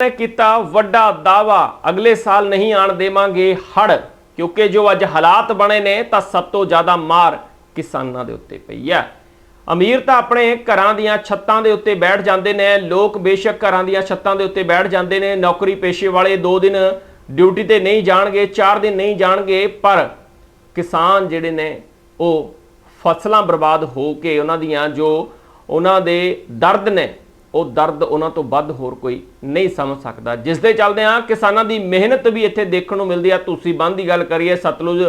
ਨੇ ਕੀਤਾ ਵੱਡਾ ਦਾਵਾ ਅਗਲੇ ਸਾਲ ਨਹੀਂ ਆਣ ਦੇਵਾਂਗੇ ਹੜ ਕਿਉਂਕਿ ਜੋ ਅੱਜ ਹਾਲਾਤ ਬਣੇ ਨੇ, ਤਾਂ ਸਭ ਤੋਂ ਜ਼ਿਆਦਾ ਮਾਰ ਕਿਸਾਨਾਂ ਦੇ ਉੱਤੇ ਪਈ ਹੈ। ਅਮੀਰ ਤਾਂ ਆਪਣੇ ਘਰਾਂ ਦੀਆਂ ਛੱਤਾਂ ਦੇ ਉੱਤੇ ਬੈਠ ਜਾਂਦੇ ਨੇ, ਲੋਕ ਬੇਸ਼ੱਕ ਘਰਾਂ ਦੀਆਂ ਛੱਤਾਂ ਦੇ ਉੱਤੇ ਬੈਠ ਜਾਂਦੇ ਨੇ, ਨੌਕਰੀ ਪੇਸ਼ੇ ਵਾਲੇ 2 ਦਿਨ ਡਿਊਟੀ ਤੇ ਨਹੀਂ ਜਾਣਗੇ 4 ਦਿਨ ਨਹੀਂ ਜਾਣਗੇ, ਪਰ ਕਿਸਾਨ ਜਿਹੜੇ ਨੇ, ਉਹ ਫਸਲਾਂ ਬਰਬਾਦ ਹੋ ਕੇ ਉਹਨਾਂ ਦੀਆਂ ਜੋ ਉਹਨਾਂ ਦੇ ਦਰਦ ਨੇ ਉਹ ਦਰਦ ਉਹਨਾਂ ਤੋਂ ਵੱਧ ਹੋਰ ਕੋਈ ਨਹੀਂ ਸਮਝ ਸਕਦਾ। ਜਿਸ ਦੇ ਚੱਲਦੇ ਆ ਕਿਸਾਨਾਂ ਦੀ ਮਿਹਨਤ ਵੀ ਇੱਥੇ ਦੇਖਣ ਨੂੰ ਮਿਲਦੀ ਆ। ਤੁਸੀਂ ਬੰਨ ਦੀ ਗੱਲ ਕਰੀਏ, ਸਤਲੁਜ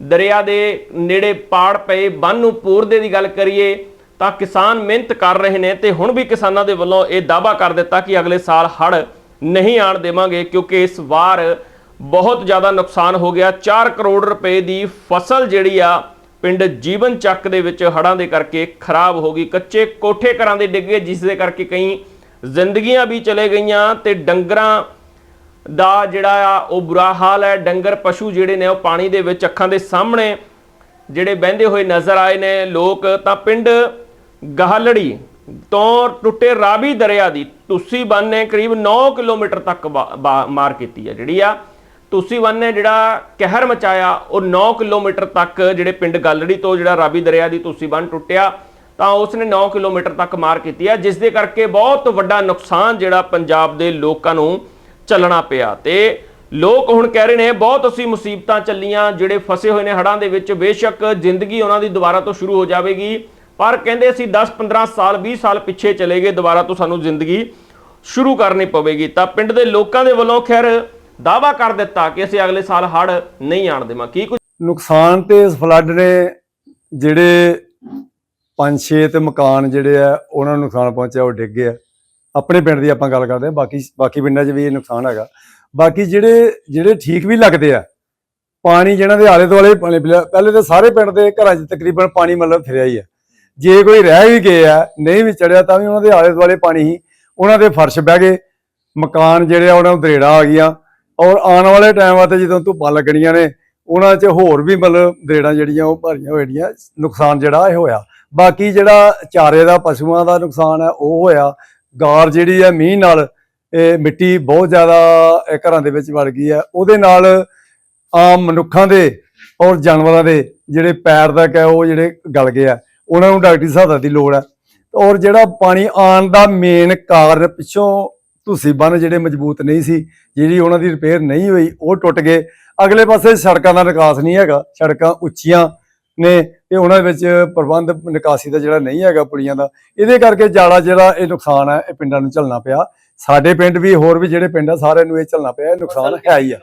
ਦਰਿਆ ਦੇ ਨੇੜੇ ਪਾੜ ਪਏ, ਬੰਨ ਨੂੰ ਪੂਰਦੇ ਦੀ ਗੱਲ ਕਰੀਏ, ਤਾਂ ਕਿਸਾਨ ਮਿਹਨਤ ਕਰ ਰਹੇ ਨੇ ਤੇ ਹੁਣ ਵੀ ਕਿਸਾਨਾਂ ਦੇ ਵੱਲੋਂ ਇਹ ਦਾਅਵਾ ਕਰ ਦਿੱਤਾ ਕਿ ਅਗਲੇ ਸਾਲ ਹੜ੍ਹ ਨਹੀਂ ਆਣ ਦੇਵਾਂਗੇ, ਕਿਉਂਕਿ ਇਸ ਵਾਰ ਬਹੁਤ ਜ਼ਿਆਦਾ ਨੁਕਸਾਨ ਹੋ ਗਿਆ। 4 ਕਰੋੜ ਰੁਪਏ ਦੀ ਫਸਲ ਜਿਹੜੀ ਆ ਪਿੰਡ ਜੀਵਨ ਚੱਕ ਦੇ ਵਿੱਚ ਹੜ੍ਹਾਂ ਦੇ ਕਰਕੇ ਖਰਾਬ ਹੋ ਗਈ। ਕੱਚੇ ਕੋਠੇ ਘਰਾਂ ਦੇ ਡਿੱਗੇ ਜਿਸ ਦੇ ਕਰਕੇ ਕਈ ਜ਼ਿੰਦਗੀਆਂ ਵੀ ਚਲੇ ਗਈਆਂ ਤੇ ਡੰਗਰਾਂ ਦਾ ਜਿਹੜਾ ਆ, ਉਹ ਬੁਰਾ ਹਾਲ ਹੈ। ਡੰਗਰ ਪਸ਼ੂ ਜਿਹੜੇ ਨੇ, ਉਹ ਪਾਣੀ ਦੇ ਵਿੱਚ ਅੱਖਾਂ ਦੇ ਸਾਹਮਣੇ ਜਿਹੜੇ ਬਹਿੰਦੇ ਹੋਏ ਨਜ਼ਰ ਆਏ ਨੇ ਲੋਕ। ਤਾਂ ਪਿੰਡ ਗਹਾਲੜੀ ਤੋਂ ਟੁੱਟੇ ਰਾਵੀ ਦਰਿਆ ਦੀ ਤੁਸੀਂ ਬੰਨ ਨੇ ਕਰੀਬ 9 ਕਿਲੋਮੀਟਰ ਤੱਕ ਬਾ- ਬਾ- ਮਾਰ ਕੀਤੀ ਹੈ। ਜਿਹੜੀ ਆ ਤੁਸੀਂ ਨੇ ਜਿਹੜਾ ਕਹਿਰ ਮਚਾਇਆ, ਉਹ 9 ਕਿਲੋਮੀਟਰ ਤੱਕ ਜਿਹੜੇ ਪਿੰਡ ਗਾਲੜੀ ਤੋਂ ਜਿਹੜਾ ਰਾਵੀ ਦਰਿਆ ਦੀ ਤੁਸੀਂ ਬੰਨ ਟੁੱਟਿਆ, ਤਾਂ ਉਸ ਨੇ 9 ਕਿਲੋਮੀਟਰ ਤੱਕ ਮਾਰ ਕੀਤੀ ਹੈ ਜਿਸ ਦੇ ਕਰਕੇ ਬਹੁਤ ਵੱਡਾ ਨੁਕਸਾਨ ਜਿਹੜਾ ਪੰਜਾਬ ਦੇ ਲੋਕਾਂ ਨੂੰ ਚੱਲਣਾ ਪਿਆ। ਤੇ ਲੋਕ ਹੁਣ ਕਹਿ ਰਹੇ ਨੇ, ਬਹੁਤ ਅਸੀਂ ਮੁਸੀਬਤਾਂ ਚੱਲੀਆਂ, ਜਿਹੜੇ ਫਸੇ ਹੋਏ ਨੇ ਹੜਾਂ ਦੇ ਵਿੱਚ, ਬੇਸ਼ੱਕ ਜ਼ਿੰਦਗੀ ਉਹਨਾਂ ਦੀ ਦੁਬਾਰਾ ਤੋਂ ਸ਼ੁਰੂ ਹੋ ਜਾਵੇਗੀ, ਪਰ ਕਹਿੰਦੇ ਅਸੀਂ 10 15 ਸਾਲ 20 ਸਾਲ ਪਿੱਛੇ ਚਲੇ ਗਏ, ਦੁਬਾਰਾ ਤੋਂ ਸਾਨੂੰ ਜ਼ਿੰਦਗੀ ਸ਼ੁਰੂ ਕਰਨੀ ਪਵੇਗੀ। ਤਾਂ ਪਿੰਡ ਦੇ ਲੋਕਾਂ ਦੇ ਵੱਲੋਂ ਖੈਰ ਦਾਵਾ ਕਰ ਦਿੱਤਾ ਕਿ ਅਸੀਂ ਅਗਲੇ ਸਾਲ ਹੜ ਨਹੀਂ ਆਣ ਦੇਵਾਂ। ਕੀ ਕੁਝ ਨੁਕਸਾਨ ਤੇ ਇਸ ਫਲੱਡ ਨੇ ਜਿਹੜੇ ਪੰਜ ਛੇ ਤੇ ਮਕਾਨ ਜਿਹੜੇ ਆ, ਉਹਨਾਂ ਨੂੰ ਨੁਕਸਾਨ ਪਹੁੰਚਿਆ, ਉਹ ਡਿੱਗ ਗਏ ਆਪਣੇ ਪਿੰਡ ਦੀ ਆਪਾਂ ਗੱਲ ਕਰਦੇ ਆ ਬਾਕੀ ਬਾਕੀ ਪਿੰਡਾਂ 'ਚ ਵੀ ਇਹ ਨੁਕਸਾਨ ਹੈਗਾ। ਬਾਕੀ ਜਿਹੜੇ ਜਿਹੜੇ ਠੀਕ ਵੀ ਲੱਗਦੇ ਆ, ਪਾਣੀ ਜਿਹਨਾਂ ਦੇ ਆਲੇ ਦੁਆਲੇ ਪਾਣੀ ਪਹਿਲੇ ਤਾਂ ਸਾਰੇ ਪਿੰਡ ਦੇ ਘਰਾਂ 'ਚ ਤਕਰੀਬਨ ਪਾਣੀ ਮਤਲਬ ਫਿਰਿਆ ਹੀ ਆ। ਜੇ ਕੋਈ ਰਹਿ ਵੀ ਗਏ ਆ, ਨਹੀਂ ਵੀ ਚੜਿਆ, ਤਾਂ ਵੀ ਉਹਨਾਂ ਦੇ ਆਲੇ ਦੁਆਲੇ ਪਾਣੀ ਹੀ, ਉਹਨਾਂ ਦੇ ਫਰਸ਼ ਬਹਿ ਗਏ, ਮਕਾਨ ਜਿਹੜੇ ਆ, ਉਹਨਾਂ ਨੂੰ ਦਰੇੜਾ ਆ ਗਈਆਂ। ਔਰ ਆਉਣ ਵਾਲੇ ਟਾਈਮਾਂ ਤੇ ਜਦੋਂ ਧੁੱਪਾਂ ਲੱਗਣੀਆਂ ਨੇ, ਉਹਨਾਂ 'ਚ ਹੋਰ ਵੀ ਮਤਲਬ ਦਰੇੜਾਂ ਜਿਹੜੀਆਂ ਉਹ ਭਰੀਆਂ ਹੋਈਆਂ ਨੁਕਸਾਨ ਜਿਹੜਾ ਇਹ ਹੋਇਆ। ਬਾਕੀ ਜਿਹੜਾ ਚਾਰੇ ਦਾ, ਪਸ਼ੂਆਂ ਦਾ ਨੁਕਸਾਨ ਹੈ, ਉਹ ਹੋਇਆ। ਗਾਰ ਜਿਹੜੀ ਹੈ ਮੀਂਹ ਨਾਲ, ਇਹ ਮਿੱਟੀ ਬਹੁਤ ਜ਼ਿਆਦਾ, ਇਹ ਘਰਾਂ ਦੇ ਵਿੱਚ ਵੜ ਗਈ ਹੈ। ਉਹਦੇ ਨਾਲ ਆਮ ਮਨੁੱਖਾਂ ਦੇ ਔਰ ਜਾਨਵਰਾਂ ਦੇ ਜਿਹੜੇ ਪੈਰ ਤੱਕ ਹੈ ਉਹ ਜਿਹੜੇ ਗਲ ਗਏ ਆ, ਉਹਨਾਂ ਨੂੰ ਡਾਕਟਰੀ ਸਹਾਇਤਾ ਦੀ ਲੋੜ ਹੈ। ਔਰ ਜਿਹੜਾ ਪਾਣੀ ਆਉਣ ਦਾ ਮੇਨ ਕਾਰਨ ਪਿੱਛੋਂ ਤੁਸੀਂ ਬੰਨ ਜਿਹੜੇ ਮਜ਼ਬੂਤ ਨਹੀਂ ਸੀ ਜਿਹੜੀ ਉਹਨਾਂ ਦੀ ਰਿਪੇਅਰ ਨਹੀਂ ਹੋਈ ਉਹ ਟੁੱਟ ਗਏ। ਅਗਲੇ ਪਾਸੇ ਸੜਕਾਂ ਦਾ ਨਿਕਾਸ ਨਹੀਂ ਹੈਗਾ ਸੜਕਾਂ ਉੱਚੀਆਂ ਨੇ ਤੇ ਉਹਨਾਂ ਵਿੱਚ ਪ੍ਰਬੰਧ ਨਿਕਾਸੀ ਦਾ ਜਿਹੜਾ ਨਹੀਂ ਹੈਗਾ ਪੁਲੀਆਂ ਦਾ। ਇਹਦੇ ਕਰਕੇ ਜ਼ਿਆਦਾ ਜਿਹੜਾ ਇਹ ਨੁਕਸਾਨ ਹੈ ਇਹ ਪਿੰਡਾਂ ਨੂੰ ਝੱਲਣਾ ਪਿਆ। ਸਾਡੇ ਪਿੰਡ ਵੀ ਹੋਰ ਵੀ ਜਿਹੜੇ ਪਿੰਡ ਆ ਸਾਰਿਆਂ ਨੂੰ ਇਹ ਝੱਲਣਾ ਪਿਆ ਇਹ ਨੁਕਸਾਨ ਹੈ ਹੀ ਆ।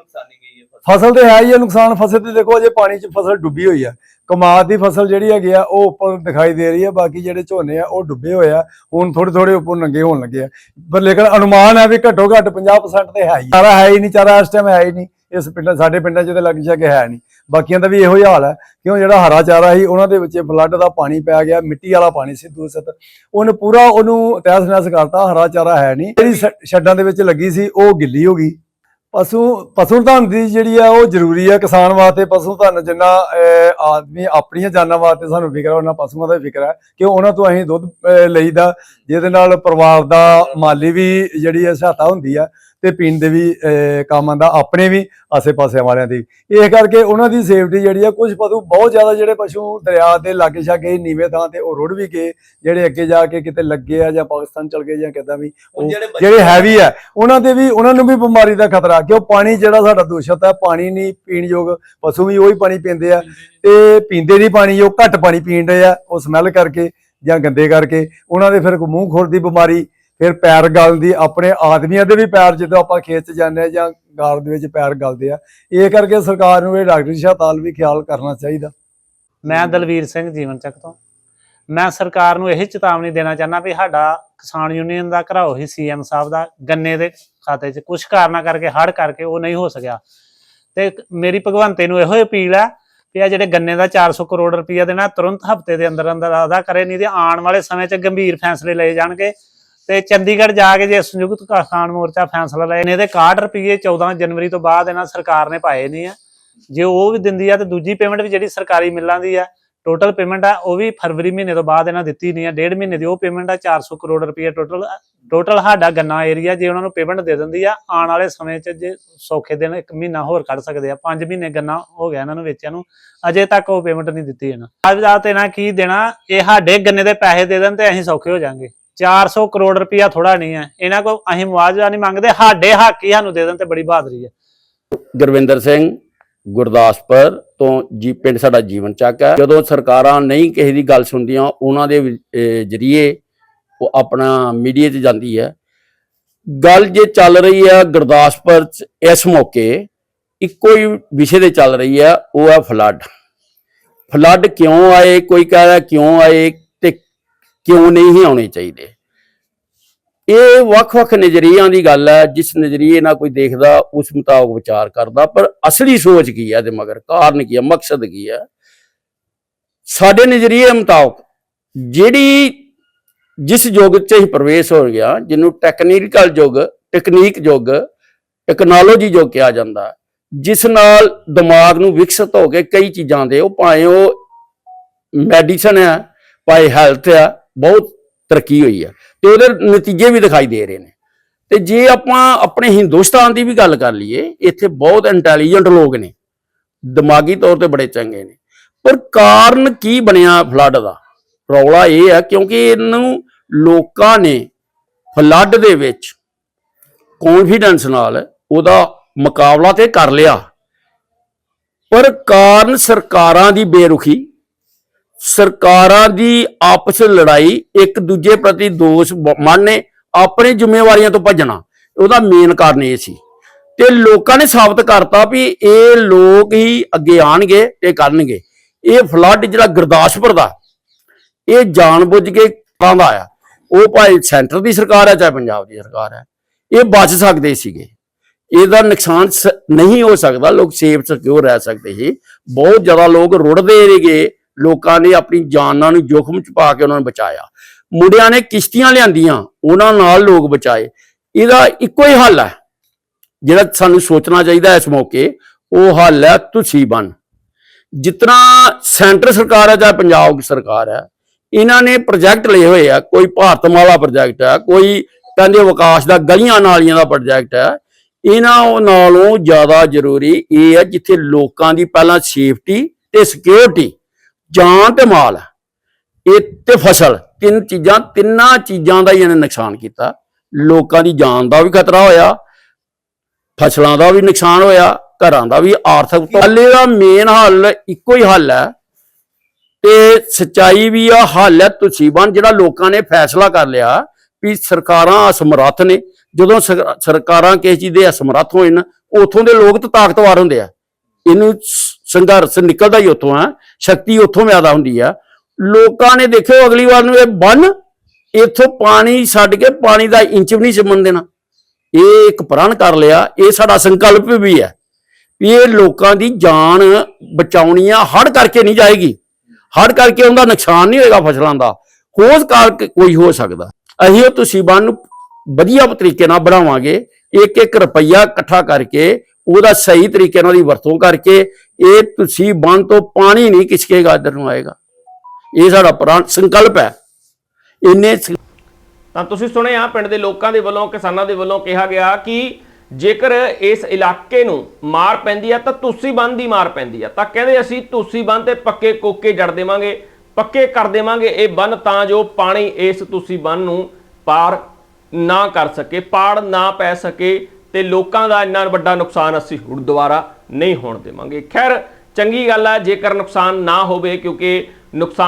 ਫਸਲ ਤੇ ਹੈ ਹੀ ਆ ਨੁਕਸਾਨ ਫਸਲ ਤੇ ਦੇਖੋ ਅਜੇ ਪਾਣੀ 'ਚ ਫਸਲ ਡੁੱਬੀ ਹੋਈ ਆ। ਕਮਾਦ ਦੀ ਫਸਲ ਜਿਹੜੀ ਹੈਗੀ ਆ, ਉਹ ਉੱਪਰ ਦਿਖਾਈ ਦੇ ਰਹੀ ਹੈ ਬਾਕੀ ਜਿਹੜੇ ਝੋਨੇ ਆ, ਉਹ ਡੁੱਬੇ ਹੋਏ ਆ, ਹੁਣ ਥੋੜੇ ਥੋੜੇ ਉੱਪਰ ਨੰਗੇ ਹੋਣ ਲੱਗੇ ਆ। ਪਰ ਲੇਕਿਨ ਅਨੁਮਾਨ ਹੈ ਵੀ ਘੱਟੋ ਘੱਟ 50% ਤੇ ਹੈ ਹੀ। ਚਾਰਾ ਹੈ ਹੀ ਨਹੀਂ, ਚਾਰਾ ਇਸ ਟਾਈਮ ਹੈ ਹੀ ਨਹੀਂ, ਇਸ ਪਿੰਡਾਂ, ਸਾਡੇ ਪਿੰਡਾਂ 'ਚ ਤੇ ਲੱਗ ਜਾ ਕੇ ਹੈ ਨਹੀਂ। ਬਾਕੀਆਂ ਦਾ ਵੀ ਇਹੋ ਹੀ ਹਾਲ ਹੈ ਕਿਉਂ ਜਿਹੜਾ ਹਰਾ ਚਾਰਾ ਸੀ, ਉਹਨਾਂ ਦੇ ਵਿੱਚ ਫਲੱਡ ਦਾ ਪਾਣੀ ਪੈ ਗਿਆ, ਮਿੱਟੀ ਵਾਲਾ ਪਾਣੀ ਸੀ ਦੂਸਤ। ਉਹਨੇ ਪੂਰਾ ਉਹਨੂੰ ਤਹਿਸ ਨਹਿਸ ਕਰਤਾ, ਹਰਾ ਚਾਰਾ ਹੈ ਨਹੀਂ। ਜਿਹੜੀ ਸ਼- ਸ਼ੈੱਡਾਂ ਦੇ ਵਿੱਚ ਲੱਗੀ ਸੀ, ਉਹ ਗਿੱਲੀ ਹੋ ਗਈ। ਪਸ਼ੂ ਪਸ਼ੂ ਧਨ ਦੀ ਜਿਹੜੀ ਆ ਉਹ ਜ਼ਰੂਰੀ ਹੈ ਕਿਸਾਨ ਵਾਸਤੇ ਪਸ਼ੂ ਧਨ ਜਿੰਨਾ ਅਹ, ਆਦਮੀ ਆਪਣੀਆਂ ਜਾਨਾਂ ਵਾਸਤੇ ਸਾਨੂੰ ਫਿਕਰ ਉਹਨਾਂ ਪਸ਼ੂਆਂ ਦਾ ਫਿਕਰ ਹੈ ਕਿ ਉਹਨਾਂ ਤੋਂ ਅਸੀਂ ਦੁੱਧ ਲਈਦਾ ਜਿਹਦੇ ਨਾਲ ਪਰਿਵਾਰ ਦਾ ਮਾਲੀ ਵੀ ਜਿਹੜੀ ਹੈ ਸਹਾਇਤਾ ਹੁੰਦੀ ਆ। ਤੇ ਪੀਣ ਦੇ ਵੀ ਕੰਮ ਆਉਂਦਾ ਆਪਣੇ ਵੀ ਆਸੇ-ਪਾਸੇ ਵਾਲਿਆਂ ਦੀ ਇਹ ਕਰਕੇ ਉਹਨਾਂ ਦੀ ਸੇਫਟੀ ਜਿਹੜੀ ਆ ਕੁਝ ਪਸ਼ੂ ਬਹੁਤ ਜ਼ਿਆਦਾ ਜਿਹੜੇ ਪਸ਼ੂ ਦਰਿਆ ਦੇ ਲਾਗੇ ਛਾਗੇ ਨੀਵੇਂ ਥਾਂ ਤੇ ਉਹ ਰੁੜ ਵੀ ਗਏ ਜਿਹੜੇ ਅੱਗੇ ਜਾ ਕੇ ਕਿਤੇ ਲੱਗੇ ਆ ਜਾਂ ਪਾਕਿਸਤਾਨ ਚਲ ਗਏ ਜਾਂ ਕਿੱਦਾਂ ਵੀ ਜਿਹੜੇ ਹੈਵੀ ਆ ਉਹਨਾਂ ਦੇ ਵੀ ਉਹਨਾਂ ਨੂੰ ਵੀ ਬਿਮਾਰੀ ਦਾ ਖਤਰਾ ਕਿ ਉਹ ਪਾਣੀ ਜਿਹੜਾ ਸਾਡਾ ਦੂਸ਼ਿਤ ਹੈ ਪਾਣੀ ਨਹੀਂ ਪੀਣ ਯੋਗ ਪਸ਼ੂ ਵੀ ਉਹੀ ਪਾਣੀ ਪੀਂਦੇ ਆ ਤੇ ਪੀਂਦੇ ਨਹੀਂ ਪਾਣੀ ਉਹ ਘੱਟ ਪਾਣੀ ਪੀਣ ਰਹੇ ਆ ਉਹ ਸਮੈਲ ਕਰਕੇ ਜਾਂ ਗੰਦੇ ਕਰਕੇ ਉਹਨਾਂ ਦੇ ਫਿਰ ਮੂੰਹ ਖੁਰ ਦੀ ਬਿਮਾਰੀ ਫਿਰ ਪੈਰ ਗਲਦੀ, ਆਪਣੇ ਆਦਮੀਆਂ ਦੇ ਵੀ ਪੈਰ ਜਦੋਂ ਆਪਾਂ ਖੇਤ 'ਚ ਜਾਂਦੇ ਆ ਜਾਂ ਗਾਰ ਦੇ ਵਿੱਚ ਪੈਰ ਗਲਦੇ ਆ, ਇਹ ਕਰਕੇ ਸਰਕਾਰ ਨੂੰ ਇਹ ਡਾਕਟਰੀ ਸ਼ਹਾਤਾਲ ਵੀ ਖਿਆਲ ਕਰਨਾ ਚਾਹੀਦਾ। ਮੈਂ ਦਲਵੀਰ ਸਿੰਘ ਜੀਵਨ ਚੱਕ ਤੋਂ। ਮੈਂ ਸਰਕਾਰ ਨੂੰ ਇਹ ਚੇਤਾਵਨੀ ਦੇਣਾ ਚਾਹੁੰਦਾ ਵੀ ਸਾਡਾ ਕਿਸਾਨ ਯੂਨੀਅਨ ਦਾ ਘਰਾਓ ਹੀ ਸੀਐਮ ਸਾਹਿਬ ਦਾ ਗੰਨੇ ਦੇ ਖਾਤੇ 'ਚ ਕੁਝ ਕਾਰਨਾਂ ਕਰਕੇ ਹੜ ਕਰਕੇ ਉਹ ਨਹੀਂ ਹੋ ਸਕਿਆ। ਤੇ ਮੇਰੀ ਭਗਵੰਤੇ ਨੂੰ ਇਹੋ ਅਪੀਲ ਹੈ ਵੀ ਆ ਜਿਹੜੇ ਗੰਨੇ ਦਾ 400 ਕਰੋੜ ਰੁਪਈਆ ਦੇਣਾ, ਤੁਰੰਤ ਹਫ਼ਤੇ ਦੇ ਅੰਦਰ ਅੰਦਰ ਅਦਾ ਕਰੇ, ਨਹੀਂ ਤੇ ਆਉਣ ਵਾਲੇ ਸਮੇਂ 'ਚ ਗੰਭੀਰ ਫੈਸਲੇ ਲਏ ਜਾਣਗੇ। ਤੇ ਚੰਡੀਗੜ੍ਹ ਜਾ ਕੇ ਜੇ ਸੰਯੁਕਤ ਕਿਸਾਨ ਮੋਰਚਾ ਫੈਸਲਾ ਲਏ ਨੇ ਤੇ 61 ਰੁਪਏ 14 ਜਨਵਰੀ ਤੋਂ ਬਾਅਦ ਇਹਨਾਂ ਸਰਕਾਰ ਨੇ ਪਾਏ ਨਹੀਂ ਆ। ਜੇ ਉਹ ਵੀ ਦਿੰਦੀ ਆ ਤੇ ਦੂਜੀ ਪੇਮੈਂਟ ਵੀ ਜਿਹੜੀ ਸਰਕਾਰੀ ਮਿਲਾਂ ਦੀ ਆ ਟੋਟਲ ਪੇਮੈਂਟ ਆ, ਉਹ ਵੀ ਫਰਵਰੀ ਮਹੀਨੇ ਤੋਂ ਬਾਅਦ ਇਹਨਾਂ ਦਿੱਤੀ ਨਹੀਂ ਆ। ਡੇਢ ਮਹੀਨੇ ਦੀ ਉਹ ਪੇਮੈਂਟ ਆ 400 ਕਰੋੜ ਰੁਪਏ ਟੋਟਲ ਟੋਟਲ ਸਾਡਾ ਗੰਨਾ ਏਰੀਆ ਜੇ ਉਹਨਾਂ ਨੂੰ ਪੇਮੈਂਟ ਦੇ ਦਿੰਦੀ ਆ, ਆਉਣ ਵਾਲੇ ਸਮੇਂ 'ਚ ਜੇ ਸੌਖੇ ਦਿਨ ਇੱਕ ਮਹੀਨਾ ਹੋਰ ਕੱਢ ਸਕਦੇ ਆ। 5 ਮਹੀਨੇ ਗੰਨਾ ਹੋ ਗਿਆ ਇਹਨਾਂ ਨੂੰ ਵੇਚਿਆ ਨੂੰ, ਅਜੇ ਤੱਕ ਉਹ ਪੇਮੈਂਟ ਨਹੀਂ ਦਿੱਤੀ ਇਹਨਾਂ ਕਾਗਜ਼ਾਤ ਤੇ ਨਾ ਕੀ ਦੇਣਾ, ਇਹ ਸਾਡੇ ਗੰਨੇ ਦੇ ਪੈਸੇ ਦੇ ਦੇਣ ਤੇ ਅਸੀਂ ਸੌਖੇ ਹੋ ਜਾਾਂਗੇ। 400 ਕਰੋੜ ਰੁਪਇਆ ਥੋੜਾ ਨਹੀਂ ਹੈ। ਇਹਨਾਂ ਕੋ ਅਸੀਂ ਮੁਆਵਜ਼ਾ ਨਹੀਂ ਮੰਗਦੇ, ਸਾਡੇ ਹੱਕ ਹੀ ਸਾਨੂੰ ਦੇ ਦੇਣ ਤੇ ਬੜੀ ਬਹਾਦਰੀ ਹੈ। ਗੁਰਵਿੰਦਰ ਸਿੰਘ ਗੁਰਦਾਸਪੁਰ ਤੋਂ ਜੀ, ਪਿੰਡ ਸਾਡਾ ਜੀਵਨ ਚੱਕ ਹੈ। ਜਦੋਂ ਸਰਕਾਰਾਂ ਨਹੀਂ ਕਿਸੇ ਦੀ ਗੱਲ ਸੁਣਦੀਆਂ, ਉਹਨਾਂ ਦੇ ਜਰੀਏ ਉਹ ਆਪਣਾ ਮੀਡੀਆ 'ਚ ਜਾਂਦੀ ਹੈ। ਗੱਲ ਜੇ ਚੱਲ ਰਹੀ ਹੈ ਗੁਰਦਾਸਪੁਰ 'ਚ, ਇਸ ਮੌਕੇ ਇੱਕੋ ਹੀ ਵਿਸ਼ੇ ਤੇ ਚੱਲ ਰਹੀ ਹੈ, ਉਹ ਹੈ ਫਲੱਡ ਫਲੱਡ ਕਿਉਂ ਆਏ, ਕੋਈ ਕਹਿੰਦਾ ਕਿਉਂ ਆਏ ਕਿਉਂ ਨਹੀਂ ਆਉਣੇ ਚਾਹੀਦੇ? ਇਹ ਵੱਖ-ਵੱਖ ਨਜ਼ਰੀਆਂ ਦੀ ਗੱਲ ਹੈ, ਜਿਸ ਨਜ਼ਰੀਏ ਨਾਲ ਕੋਈ ਦੇਖਦਾ, ਉਸ ਮੁਤਾਬਕ ਵਿਚਾਰ ਕਰਦਾ, ਪਰ ਅਸਲੀ ਸੋਚ ਕੀ ਹੈ ਇਹਦੇ ਮਗਰ? ਕਾਰਨ ਕੀ ਹੈ? ਮਕਸਦ ਕੀ ਹੈ? ਸਾਡੇ ਨਜ਼ਰੀਏ ਮੁਤਾਬਕ ਜਿਹੜੀ ਜਿਸ ਯੁੱਗ 'ਚ ਹੀ ਪ੍ਰਵੇਸ਼ ਹੋ ਗਿਆ ਜਿਹਨੂੰ ਟੈਕਨੀਕਲ ਯੁੱਗ ਟੈਕਨੀਕ ਯੁੱਗ ਟੈਕਨੋਲੋਜੀ ਜੋ ਕਿਹਾ ਜਾਂਦਾ ਜਿਸ ਨਾਲ ਦਿਮਾਗ ਨੂੰ ਵਿਕਸਿਤ ਹੋ ਕੇ ਕਈ ਚੀਜ਼ਾਂ ਦੇ, ਉਹ ਭਾਵੇਂ ਉਹ ਮੈਡੀਸਨ ਆ ਭਾਵੇਂ ਹੈਲਥ ਆ ਬਹੁਤ ਤਰੱਕੀ ਹੋਈ ਹੈ ਤੇ ਉਹਦੇ ਨਤੀਜੇ ਵੀ ਦਿਖਾਈ ਦੇ ਰਹੇ ਨੇ। ਤੇ ਜੇ ਆਪਾਂ ਆਪਣੇ ਹਿੰਦੁਸਤਾਨ ਦੀ ਵੀ ਗੱਲ ਕਰ ਲਈਏ, ਇੱਥੇ ਬਹੁਤ ਇੰਟੈਲੀਜੈਂਟ ਲੋਕ ਨੇ, ਦਿਮਾਗੀ ਤੌਰ ਤੇ ਬੜੇ ਚੰਗੇ ਨੇ। ਪਰ ਕਾਰਨ ਕੀ ਬਣਿਆ ਫਲੱਡ ਦਾ? ਰੌਲਾ ਇਹ ਹੈ ਕਿਉਂਕਿ ਇਹਨੂੰ ਲੋਕਾਂ ਨੇ ਫਲੱਡ ਦੇ ਵਿੱਚ ਕੌਨਫੀਡੈਂਸ ਨਾਲ ਉਹਦਾ ਮੁਕਾਬਲਾ ਤੇ ਕਰ ਲਿਆ। ਪਰ ਕਾਰਨ ਸਰਕਾਰਾਂ ਦੀ ਬੇਰੁਖੀ ਸਰਕਾਰਾਂ ਦੀ ਆਪਸ ਲੜਾਈ ਇੱਕ ਦੂਜੇ ਪ੍ਰਤੀ ਦੋਸ਼ ਬ- ਮੰਨਨੇ ਆਪਣੇ ਜ਼ਿੰਮੇਵਾਰੀਆਂ ਤੋਂ ਭੱਜਣਾ, ਉਹਦਾ ਮੇਨ ਕਾਰਨ ਇਹ ਸੀ। ਤੇ ਲੋਕਾਂ ਨੇ ਸਾਬਤ ਕਰਤਾ ਵੀ ਇਹ ਲੋਕ ਹੀ ਅੱਗੇ ਆਣਗੇ ਤੇ ਕਰਨਗੇ। ਇਹ ਫਲੱਡ ਜਿਹੜਾ ਗੁਰਦਾਸਪੁਰ ਦਾ, ਇਹ ਜਾਣਬੁੱਝ ਕੇ ਕਰਾਂਦਾ ਆ। ਉਹ ਭਾਵੇਂ ਸੈਂਟਰ ਦੀ ਸਰਕਾਰ ਹੈ ਚਾਹੇ ਪੰਜਾਬ ਦੀ ਸਰਕਾਰ ਹੈ ਇਹ ਬਚ ਸਕਦੇ ਸੀਗੇ। ਇਹਦਾ ਨੁਕਸਾਨ ਸ- ਨਹੀਂ ਹੋ ਸਕਦਾ, ਲੋਕ ਸੇਫ ਸਿਕਿਉਰ ਰਹਿ ਸਕਦੇ ਸੀ। ਬਹੁਤ ਜ਼ਿਆਦਾ ਲੋਕ ਰੁੜਦੇ ਰਹੇਗੇ ਲੋਕਾਂ ਨੇ ਆਪਣੀ ਜਾਨਾਂ ਨੂੰ ਜੋਖਮ ਚ ਪਾ ਕੇ ਉਹਨਾਂ ਨੂੰ ਬਚਾਇਆ। ਮੁੰਡਿਆਂ ਨੇ ਕਿਸ਼ਤੀਆਂ ਲਿਆਂਦੀਆਂ, ਉਹਨਾਂ ਨਾਲ ਲੋਕ ਬਚਾਏ। ਇਹਦਾ ਇੱਕੋ ਹੀ ਹੱਲ ਹੈ। ਜਿਹੜਾ ਸਾਨੂੰ ਸੋਚਣਾ ਚਾਹੀਦਾ ਇਸ ਮੌਕੇ, ਉਹ ਹੱਲ ਹੈ ਤੁਸੀਂ ਬਣ। ਜਿਤਨਾ ਸੈਂਟਰ ਸਰਕਾਰ ਹੈ ਜਾਂ ਪੰਜਾਬ ਸਰਕਾਰ ਹੈ, ਇਹਨਾਂ ਨੇ ਪ੍ਰੋਜੈਕਟ ਲਏ ਹੋਏ ਆ। ਕੋਈ ਭਾਰਤਮਾਲਾ ਪ੍ਰੋਜੈਕਟ ਹੈ, ਕੋਈ ਕਹਿੰਦੇ ਵਿਕਾਸ ਦਾ ਗਲੀਆਂ ਨਾਲੀਆਂ ਦਾ ਪ੍ਰੋਜੈਕਟ ਹੈ। ਇਹਨਾਂ ਨਾਲੋਂ ਜ਼ਿਆਦਾ ਜ਼ਰੂਰੀ ਇਹ ਹੈ ਜਿੱਥੇ ਲੋਕਾਂ ਦੀ ਪਹਿਲਾਂ ਸੇਫਟੀ ਤੇ ਸਿਕਿਉਰਿਟੀ ਜਾਨ ਤੇ ਮਾਲ ਇਹ ਤੇ ਫਸਲ, ਤਿੰਨ ਚੀਜ਼ਾਂ, ਤਿੰਨਾਂ ਚੀਜ਼ਾਂ ਦਾ ਹੀ ਇਹਨੇ ਨੁਕਸਾਨ ਕੀਤਾ। ਲੋਕਾਂ ਦੀ ਜਾਨ ਦਾ ਵੀ ਖਤਰਾ ਹੋਇਆ, ਫਸਲਾਂ ਦਾ ਵੀ ਨੁਕਸਾਨ ਹੋਇਆ, ਘਰਾਂ ਦਾ ਵੀ ਆਰਥਿਕ ਹੱਲੇ ਦਾ ਮੇਨ ਹੱਲ ਇੱਕੋ ਹੀ ਹੱਲ ਹੈ। ਤੇ ਸਚਾਈ ਵੀ ਆ, ਹੱਲ ਹੈ, ਤੁਸੀਂ ਬਣ, ਜਿਹੜਾ ਲੋਕਾਂ ਨੇ ਫੈਸਲਾ ਕਰ ਲਿਆ ਵੀ ਸਰਕਾਰਾਂ ਅਸਮਰੱਥ ਨੇ। ਜਦੋਂ ਸਰ- ਸਰਕਾਰਾਂ ਕਿਸੇ ਚੀਜ਼ ਦੇ ਅਸਮਰੱਥ ਹੋਏ ਨਾ ਉਥੋਂ ਦੇ ਲੋਕ ਤਾਂ ਤਾਕਤਵਰ ਹੁੰਦੇ ਆ। ਇਹਨੂੰ ਸੰਘਰਸ਼ ਨਿਕਲਦਾ ਹੀ ਉੱਥੋਂ ਆ, ਸ਼ਕਤੀ ਉੱਥੋਂ ਜ਼ਿਆਦਾ ਹੁੰਦੀ ਆ। ਲੋਕਾਂ ਨੇ ਦੇਖਿਓ ਅਗਲੀ ਵਾਰ ਨੂੰ ਇਹ ਬੰਨ, ਇੱਥੋਂ ਪਾਣੀ ਛੱਡ ਕੇ ਪਾਣੀ ਦਾ ਇੰਚ ਵੀ ਨਹੀਂ ਚਮਣ ਦੇਣਾ। ਇਹ ਇੱਕ ਪ੍ਰਣ ਕਰ ਲਿਆ, ਇਹ ਸਾਡਾ ਸੰਕਲਪ ਵੀ ਹੈ ਵੀ ਇਹ ਲੋਕਾਂ ਦੀ ਜਾਨ ਬਚਾਉਣੀ ਆ ਹੜ ਕਰਕੇ ਨਹੀਂ ਜਾਏਗੀ। ਹੜ ਕਰਕੇ ਉਹਦਾ ਨੁਕਸਾਨ ਨਹੀਂ ਹੋਏਗਾ ਫਸਲਾਂ ਦਾ। ਹੋਸ ਕਰਕੇ ਕੋਈ ਹੋ ਸਕਦਾ। ਅਸੀਂ ਉਹ ਤੁਸੀਂ ਬੰਨ ਨੂੰ ਵਧੀਆ ਤਰੀਕੇ ਨਾਲ ਬਣਾਵਾਂਗੇ। ਇੱਕ ਇੱਕ ਰੁਪਈਆ ਇਕੱਠਾ ਕਰਕੇ, ਉਹਦਾ ਸਹੀ ਤਰੀਕੇ ਨਾਲ ਦੀ ਵਰਤੋਂ ਕਰਕੇ ਇਹ ਤੁਸੀਂ ਬੰਨ ਤੋਂ ਪਾਣੀ ਨਹੀਂ ਕਿਸਕੇਗਾ ਇੱਧਰ ਨੂੰ ਆਏਗਾ। ਇਹ ਸਾਡਾ ਪ੍ਰਾਣ ਸੰਕਲਪ ਹੈ। ਇੰਨੇ ਤਾਂ ਤੁਸੀਂ ਸੁਣਿਆ, ਪਿੰਡ ਦੇ ਲੋਕਾਂ ਦੇ ਵੱਲੋਂ, ਕਿਸਾਨਾਂ ਦੇ ਵੱਲੋਂ ਕਿਹਾ ਗਿਆ ਕਿ ਜੇਕਰ ਇਸ ਇਲਾਕੇ ਨੂੰ ਮਾਰ ਪੈਂਦੀ ਹੈ ਤਾਂ ਤੁਸੀਂ ਬੰਦ ਦੀ ਮਾਰ ਪੈਂਦੀ ਹੈ ਤਾਂ ਕਹਿੰਦੇ ਅਸੀਂ ਤੁਸੀਂ ਬੰਦ ਤੇ ਪੱਕੇ ਕੋਕੇ ਜੜ ਦੇਵਾਂਗੇ, ਪੱਕੇ ਕਰ ਦੇਵਾਂਗੇ। ਇਹ ਬੰਨ ਤਾਂ ਜੋ ਪਾਣੀ ਇਸ ਤੁਸੀਂ ਬੰਨ ਨੂੰ ਪਾਰ ਨਾ ਕਰ ਸਕੇ, ਪਾੜ ਨਾ ਪੈ ਸਕੇ। ਤੇ ਲੋਕਾਂ ਦਾ ਇੰਨਾ ਵੱਡਾ ਨੁਕਸਾਨ ਅਸੀਂ ਹੁਣ ਦੁਬਾਰਾ ਨਹੀਂ ਹੋਣ ਦੇਵਾਂਗੇ। ਖੈਰ, ਚੰਗੀ ਗੱਲ ਹੈ ਜੇਕਰ ਨੁਕਸਾਨ ਨਾ ਹੋਵੇ, ਕਿਉਂਕਿ ਨੁਕਸਾਨ